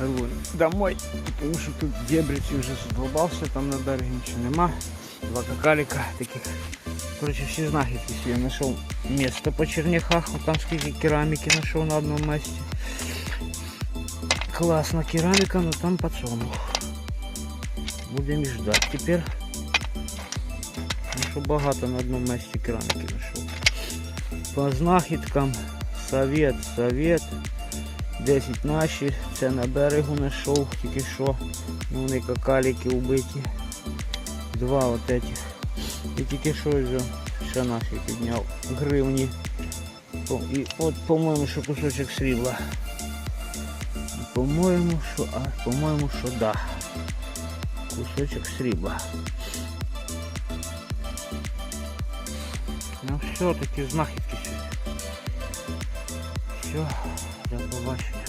рву домой, тому що тут дебриці вже задолбався, там на берегі нічого нема. Два какаліка таких. Короче, всі знахідки всі. Я знайшов місто по черняхах, вот там скільки кераміки знайшов на одному місці. Класна кераміка, но там подсолнух. Будемо ждать. Тепер ну, що багато на одному місці кераміки знайшов. По знахідкам совет, совет. 10 наші, це на берегу знайшов тільки що. Ну, вони какаліки убиті. Два от этих. І тільки що вже ще наші підняв гривні. І от, по-моєму, що кусочок срібла. По-моєму, що, а, по-моєму, що да. Кусочок срібла. Ну все, такі знахідки сьогодні. Все, до побачення.